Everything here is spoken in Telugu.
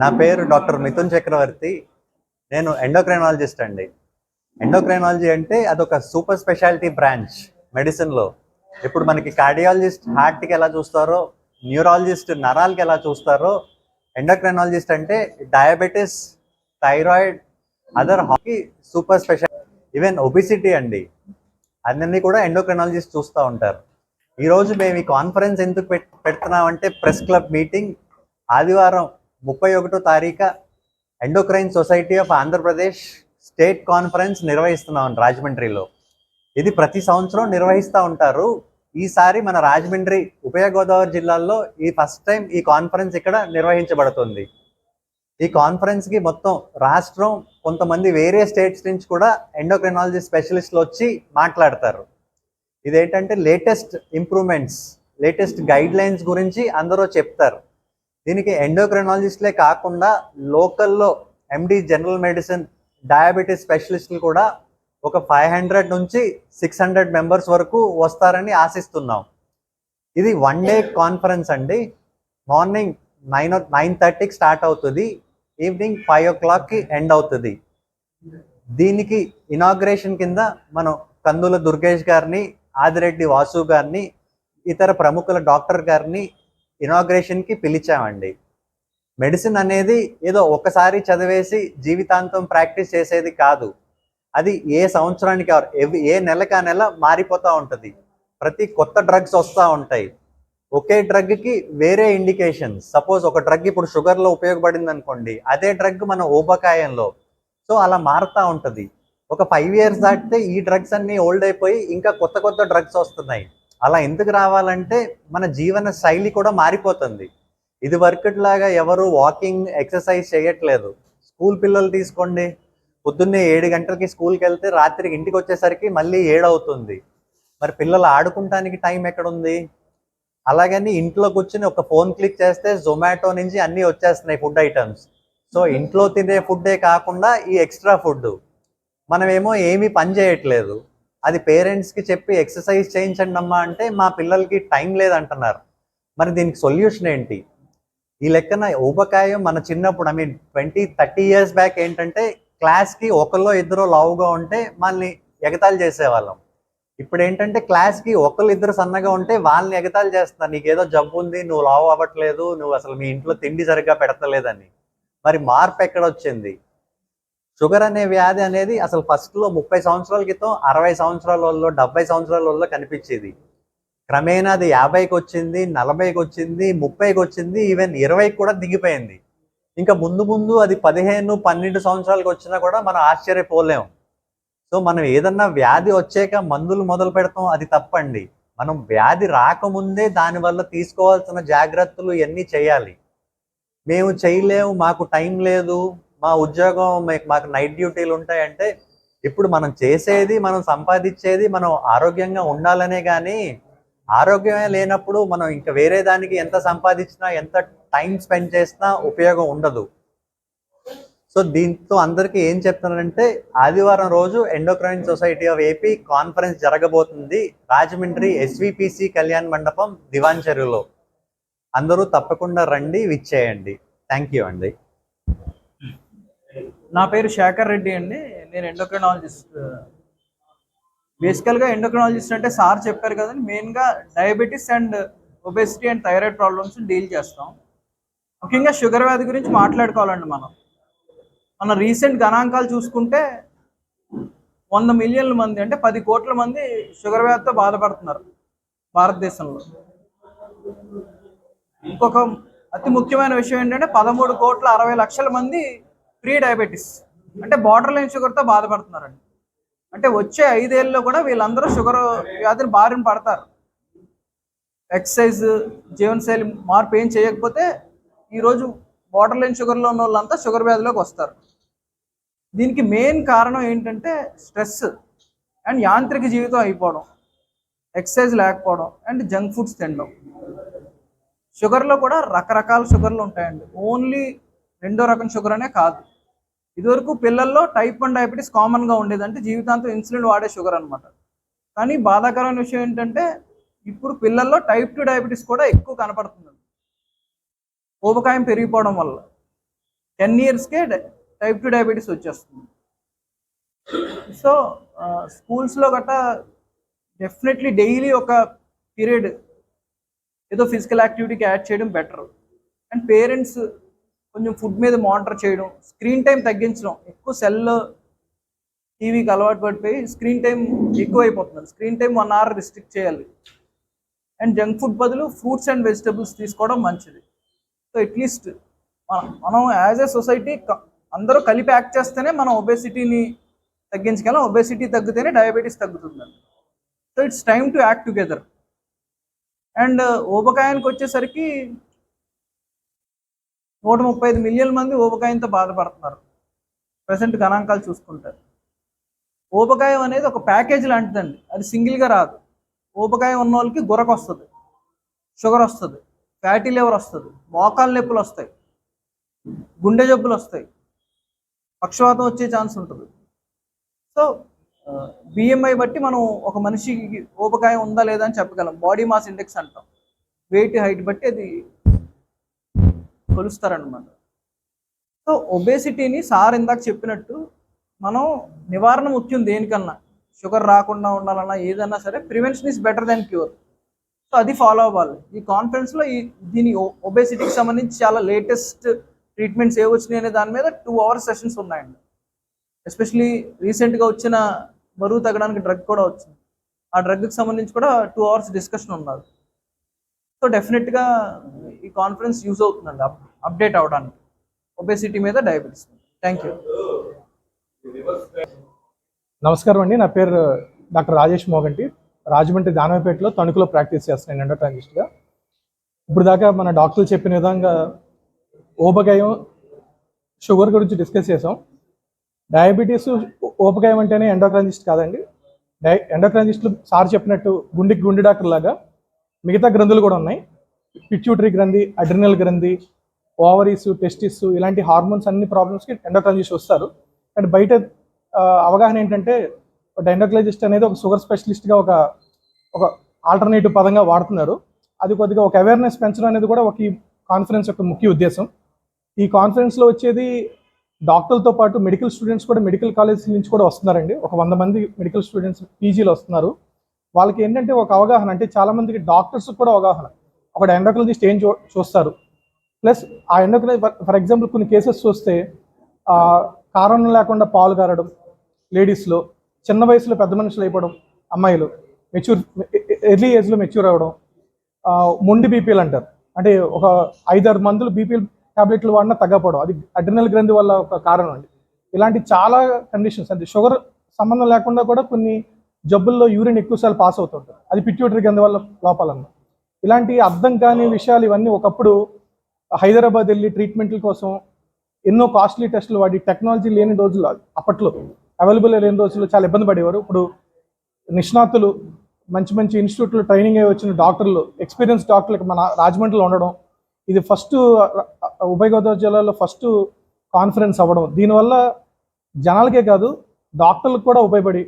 నా పేరు డాక్టర్ మిథున్ చక్రవర్తి. నేను ఎండోక్రైనాలజిస్ట్ అండి. ఎండోక్రైనాలజీ అంటే అదొక సూపర్ స్పెషాలిటీ బ్రాంచ్ మెడిసిన్లో ఇప్పుడు మనకి కార్డియాలజిస్ట్ హార్ట్కి ఎలా చూస్తారో న్యూరాలజిస్ట్ నరాలకి ఎలా చూస్తారో ఎండోక్రైనాలజిస్ట్ అంటే డయాబెటిస్ థైరాయిడ్ అదర్ హాకి సూపర్ స్పెషల్ ఈవెన్ ఒబిసిటీ అండి. అన్నీ కూడా ఎండోక్రైనాలజిస్ట్ చూస్తూ ఉంటారు. ఈరోజు మేము ఈ కాన్ఫరెన్స్ ఎందుకు పెట్ పెడుతున్నామంటే ప్రెస్ క్లబ్ మీటింగ్ ఆదివారం ముప్పై ఒకటో తారీఖు endocrine society of Andhra Pradesh state conference నిర్వహిస్తున్నాం రాజమండ్రిలో. ఇది ప్రతి సంవత్సరం నిర్వహిస్తూ ఉంటారు. ఈసారి మన రాజమండ్రి ఉభయ గోదావరి జిల్లాల్లో ఈ ఫస్ట్ టైం ఈ కాన్ఫరెన్స్ ఇక్కడ నిర్వహించబడుతుంది. ఈ కాన్ఫరెన్స్కి మొత్తం రాష్ట్రం కొంతమంది వేరే స్టేట్స్ నుంచి కూడా ఎండోక్రినాలజీ స్పెషలిస్టులు వచ్చి మాట్లాడతారు. ఇదేంటంటే latest improvements latest guidelines గురించి అందరూ చెప్తారు. దీనికి ఎండోక్రినాలజిస్ట్లే కాకుండా లోకల్లో ఎండి జనరల్ మెడిసిన్ డయాబెటీస్ స్పెషలిస్టులు కూడా ఒక ఫైవ్ హండ్రెడ్ నుంచి సిక్స్ హండ్రెడ్ మెంబర్స్ వరకు వస్తారని ఆశిస్తున్నాం. ఇది వన్ డే కాన్ఫరెన్స్ అండి. మార్నింగ్ నైన్ నైన్ థర్టీకి స్టార్ట్ అవుతుంది. ఈవినింగ్ ఫైవ్ ఓ క్లాక్కి ఎండ్ అవుతుంది. దీనికి ఇనాగ్రేషన్ కింద మనం కందుల దుర్గేష్ గారిని ఆదిరెడ్డి వాసు గారిని ఇతర ప్రముఖుల డాక్టర్ గారిని ఇనాగ్రేషన్కి పిలిచామండి. మెడిసిన్ అనేది ఏదో ఒకసారి చదివేసి జీవితాంతం ప్రాక్టీస్ చేసేది కాదు. అది ఏ సంవత్సరానికి ఏ నెలకి ఆ నెల మారిపోతూ ఉంటుంది. ప్రతి కొత్త డ్రగ్స్ వస్తూ ఉంటాయి. ఒకే డ్రగ్కి వేరే ఇండికేషన్స్ సపోజ్ ఒక డ్రగ్ ఇప్పుడు షుగర్లో ఉపయోగపడింది అనుకోండి అదే డ్రగ్ మన ఊబకాయంలో. సో అలా మారుతూ ఉంటుంది. ఒక ఫైవ్ ఇయర్స్ దాటితే ఈ డ్రగ్స్ అన్నీ ఓల్డ్ అయిపోయి ఇంకా కొత్త కొత్త డ్రగ్స్ వస్తున్నాయి. అలా ఎందుకు రావాలంటే మన జీవన శైలి కూడా మారిపోతుంది. ఇది లాగా ఎవరు వాకింగ్ ఎక్సర్సైజ్ చేయట్లేదు. స్కూల్ పిల్లలు తీసుకోండి. పొద్దున్నే ఏడు గంటలకి స్కూల్కి వెళ్తే రాత్రికి ఇంటికి వచ్చేసరికి మళ్ళీ ఏడవుతుంది. మరి పిల్లలు ఆడుకుంటానికి టైం ఎక్కడుంది? అలాగని ఇంట్లో కూర్చుని ఒక ఫోన్ క్లిక్ చేస్తే జొమాటో నుంచి అన్నీ వచ్చేస్తున్నాయి ఫుడ్ ఐటమ్స్. సో ఇంట్లో తినే ఫుడ్డే కాకుండా ఈ ఎక్స్ట్రా ఫుడ్ మనమేమో ఏమీ పని చేయట్లేదు. అది పేరెంట్స్కి చెప్పి ఎక్సర్సైజ్ చేయించండి అమ్మా అంటే మా పిల్లలకి టైం లేదంటున్నారు. మరి దీనికి సొల్యూషన్ ఏంటి? ఈ లెక్కన ఊబకాయం మన చిన్నప్పుడు I mean twenty thirty years back ఏంటంటే క్లాస్కి ఒకళ్ళో ఇద్దరు లావుగా ఉంటే మనల్ని ఎగతాళి చేసేవాళ్ళం. ఇప్పుడు ఏంటంటే క్లాస్కి ఒకళ్ళు ఇద్దరు సన్నగా ఉంటే వాళ్ళని ఎగతాళి చేస్తున్నారు. నీకేదో జబ్బు ఉంది నువ్వు లావు అవ్వట్లేదు నువ్వు అసలు మీ ఇంట్లో తిండి సరిగ్గా పెడతలేదని. మరి మార్పు ఎక్కడ వచ్చింది? షుగర్ అనే వ్యాధి అనేది అసలు ఫస్ట్లో ముప్పై సంవత్సరాల క్రితం అరవై సంవత్సరాల వాళ్ళు డెబ్బై సంవత్సరాల వాళ్ళు కనిపించేది. క్రమేణా అది యాభైకి వచ్చింది నలభైకి వచ్చింది ముప్పైకి వచ్చింది ఈవెన్ ఇరవైకి కూడా దిగిపోయింది. ఇంకా ముందు ముందు అది పదిహేను పన్నెండు సంవత్సరాలకు వచ్చినా కూడా మనం ఆశ్చర్యపోలేం. సో మనం ఏదన్నా వ్యాధి వచ్చాక మందులు మొదలు పెడతాం అది తప్పండి. మనం వ్యాధి రాకముందే దానివల్ల తీసుకోవాల్సిన జాగ్రత్తలు ఇవన్నీ చేయాలి. మేము చేయలేము మాకు టైం లేదు మా ఉద్యోగం మాకు నైట్ డ్యూటీలు ఉంటాయంటే ఇప్పుడు మనం చేసేది మనం సంపాదించేది మనం ఆరోగ్యంగా ఉండాలనే కానీ ఆరోగ్యమే లేనప్పుడు మనం ఇంకా వేరే దానికి ఎంత సంపాదించినా ఎంత టైం స్పెండ్ చేసినా ఉపయోగం ఉండదు. సో దీంతో అందరికీ ఏం చెప్తున్నానంటే ఆదివారం రోజు endocrine society of AP conference జరగబోతుంది. రాజమండ్రి ఎస్విపిసి కళ్యాణ్ మండపం దివాన్ చెరువులో. అందరూ తప్పకుండా రండి విచ్చేయండి. థ్యాంక్ యూ అండి. నా పేరు శేఖర్ రెడ్డి అండి. నేను ఎండోక్రినాలజిస్ట్ బేసికల్గా ఎండోక్రినాలజిస్ట్ అంటే సార్ చెప్పారు కదండి మెయిన్గా diabetes and obesity and thyroid problems deal చేస్తాం. ముఖ్యంగా షుగర్ వ్యాధి గురించి మాట్లాడుకోవాలండి మనం. మన రీసెంట్ గణాంకాలు చూసుకుంటే వంద మిలియన్ల మంది అంటే పది కోట్ల మంది షుగర్ వ్యాధితో బాధపడుతున్నారు భారతదేశంలో. ఇంకొక అతి ముఖ్యమైన విషయం ఏంటంటే పదమూడు కోట్ల అరవై లక్షల మంది ప్రీ డయాబెటీస్ అంటే బార్డర్ లైన్ షుగర్తో బాధపడుతున్నారండి. అంటే వచ్చే ఐదేళ్ళలో కూడా వీళ్ళందరూ షుగర్ వ్యాధిని బారిన పడతారు. ఎక్సర్సైజ్ జీవనశైలి మార్పు ఏం చేయకపోతే ఈరోజు బార్డర్ లైన్ షుగర్లో ఉన్న వాళ్ళంతా షుగర్ వ్యాధిలోకి వస్తారు. దీనికి మెయిన్ కారణం ఏంటంటే స్ట్రెస్ అండ్ యాంత్రిక జీవితం అయిపోవడం ఎక్సర్సైజ్ లేకపోవడం అండ్ జంక్ ఫుడ్స్ తినడం. షుగర్లో కూడా రకరకాల షుగర్లు ఉంటాయండి. ఓన్లీ రెండో రకం షుగర్ అనే కాదు. ఇదివరకు పిల్లల్లో టైప్ వన్ డయాబెటీస్ కామన్గా ఉండేది అంటే జీవితాంతం ఇన్సులిన్ వాడే షుగర్ అనమాట కానీ బాధాకరమైన విషయం ఏంటంటే ఇప్పుడు పిల్లల్లో టైప్ టూ డయాబెటీస్ కూడా ఎక్కువ కనపడుతుంది. ఊబకాయం పెరిగిపోవడం వల్ల టెన్ ఇయర్స్కే టైప్ టూ డయాబెటీస్ వచ్చేస్తుంది. సో స్కూల్స్లో గట్టా డెఫినెట్లీ డైలీ ఒక పీరియడ్ ఏదో ఫిజికల్ యాక్టివిటీకి యాడ్ చేయడం బెటర్. అండ్ పేరెంట్స్ కొంచెం ఫుడ్ మీద మానిటర్ చేయడం స్క్రీన్ టైం తగ్గించడం ఎక్కువ సెల్ టీవీకి అలవాటు పడిపోయి స్క్రీన్ టైం ఎక్కువ అయిపోతుంది screen time one hour restrict చేయాలి. అండ్ జంక్ ఫుడ్ బదులు ఫ్రూట్స్ అండ్ వెజిటబుల్స్ తీసుకోవడం మంచిది. సో అట్లీస్ట్ మనం మనం యాజ్ ఏ సొసైటీ అందరూ కలిపి యాక్ట్ చేస్తేనే మనం ఒబేసిటీని తగ్గించగలం. ఒబేసిటీ తగ్గితేనే diabetes తగ్గుతుందండి. So it's time to act together and ఊబకాయానికి వచ్చేసరికి నూట ముప్పై ఐదు మిలియన్ మంది ఊబకాయంతో బాధపడుతున్నారు. ప్రజెంట్ గణాంకాలు చూసుకుంటారు ఊబకాయం అనేది ఒక ప్యాకేజ్ లాంటిదండి. అది సింగిల్గా రాదు. ఊబకాయం ఉన్న వాళ్ళకి గురక వస్తుంది. షుగర్ వస్తుంది. ఫ్యాటీ లివర్ వస్తుంది. మోకాలు నొప్పులు వస్తాయి. గుండె జబ్బులు వస్తాయి. పక్షవాతం వచ్చే ఛాన్స్ ఉంటుంది. సో బిఎంఐ బట్టి మనం ఒక మనిషికి ఊబకాయం ఉందా లేదా అని చెప్పగలం. బాడీ మాస్ ఇండెక్స్ అంటాం. వెయిట్ హైట్ బట్టి అది కొలుస్తారనమాట సో ఒబేసిటీని సార్ ఇందాక చెప్పినట్టు మనం నివారణ ముఖ్యం దేనికన్నా. షుగర్ రాకుండా ఉండాలన్నా ఏదన్నా సరే prevention is better than cure. So అది ఫాలో అవ్వాలి. ఈ కాన్ఫరెన్స్లో ఈ దీని ఒబేసిటీకి సంబంధించి చాలా లేటెస్ట్ ట్రీట్మెంట్స్ ఏ వచ్చినాయి అనే దాని మీద టూ అవర్స్ సెషన్స్ ఉన్నాయండి. ఎస్పెషలీ రీసెంట్గా వచ్చిన బరువు తగ్గడానికి డ్రగ్ కూడా వచ్చింది. ఆ డ్రగ్కి సంబంధించి కూడా టూ అవర్స్ డిస్కషన్ ఉన్నారు. సో డెఫినెట్గా ఈ కాన్ఫరెన్స్ యూజ్ అవుతుందండి. అప్పుడు అప్డేట్ అవ్వడానికి ఒబేసిటీ మీద డయాబెటీస్ థ్యాంక్ యూ నమస్కారం అండి. నా పేరు డాక్టర్ రాజేష్ మోగంటి రాజమండ్రి దానవపేటలో తణుకులో ప్రాక్టీస్ చేస్తున్నాను ఎండోట్రాలజిస్ట్గా ఇప్పుడు దాకా మన డాక్టర్లు చెప్పిన విధంగా ఊబకాయం షుగర్ గురించి డిస్కస్ చేసాం డయాబెటీస్ ఊబకాయం అంటేనే ఎండోక్రాలజిస్ట్ కాదండి. డై ఎండోక్రాలజిస్టులు సార్ చెప్పినట్టు గుండెకి గుండె డాక్టర్ లాగా మిగతా గ్రంథులు కూడా ఉన్నాయి. పిచ్యూటరీ గ్రంథి అడ్రినల్ గ్రంథి ఓవరీస్ టెస్టిస్ ఇలాంటి హార్మోన్స్ అన్ని ప్రాబ్లమ్స్కి ఎండోక్రాలజిస్ట్ వస్తారు. అండ్ బయట అవగాహన ఏంటంటే ఒక ఎండోక్రాలజిస్ట్ అనేది ఒక షుగర్ స్పెషలిస్ట్గా ఒక ఒక ఆల్టర్నేటివ్ పదంగా వాడుతున్నారు. అది కొద్దిగా ఒక అవేర్నెస్ పెంచడం అనేది కూడా ఒక ఈ కాన్ఫరెన్స్ యొక్క ముఖ్య ఉద్దేశం. ఈ కాన్ఫరెన్స్లో వచ్చేది డాక్టర్లతో పాటు మెడికల్ స్టూడెంట్స్ కూడా మెడికల్ కాలేజ్ నుంచి కూడా వస్తున్నారండి. ఒక వంద మంది మెడికల్ స్టూడెంట్స్ పీజీలో వస్తున్నారు. వాళ్ళకి ఏంటంటే ఒక అవగాహన అంటే చాలామందికి డాక్టర్స్ కూడా అవగాహన. ఒక ఎండోక్రాలజిస్ట్ ఏం చూ చూస్తారు? ప్లస్ ఆ ఎండోక్రైన్ ఫర్ ఎగ్జాంపుల్ కొన్ని కేసెస్ చూస్తే కారణం లేకుండా పాలు కారడం లేడీస్లో చిన్న వయసులో పెద్ద మనుషులు అయిపోవడం అమ్మాయిలు మెచ్యూర్ ఎర్లీ ఏజ్లో మెచ్యూర్ అవ్వడం మొండి బీపీలు అంటారు. అంటే ఒక ఐదారు మందులు బీపీఎల్ టాబ్లెట్లు వాడినా తగ్గపోవడం అది అడ్రినల్ గ్రంథి వల్ల ఒక కారణం అండి. ఇలాంటి చాలా కండిషన్స్ అంటే షుగర్ సంబంధం లేకుండా కూడా కొన్ని జబ్బుల్లో యూరిన్ ఎక్కువసార్లు పాస్ అవుతుంటారు. అది పిట్యూటరీ గ్రంథి వల్ల లోపాలన్న ఇలాంటి అర్థం కాని విషయాలు ఇవన్నీ ఒకప్పుడు హైదరాబాద్ వెళ్ళి ట్రీట్మెంట్ల కోసం ఎన్నో కాస్ట్లీ టెస్టులు వాడి టెక్నాలజీ లేని రోజులు అప్పట్లో అవైలబుల్ లేని రోజుల్లో చాలా ఇబ్బంది పడేవారు. ఇప్పుడు నిష్ణాతులు మంచి మంచి ఇన్స్టిట్యూట్లో ట్రైనింగ్ అయ్యి వచ్చిన డాక్టర్లు ఎక్స్పీరియన్స్ డాక్టర్లకు మన రాజమండ్రిలో ఉండడం ఇది ఫస్ట్ ఉభయ గోదావరి జిల్లాలో ఫస్ట్ కాన్ఫరెన్స్ అవ్వడం. దీనివల్ల జనాలకే కాదు డాక్టర్లకు కూడా ఉపయోగపడి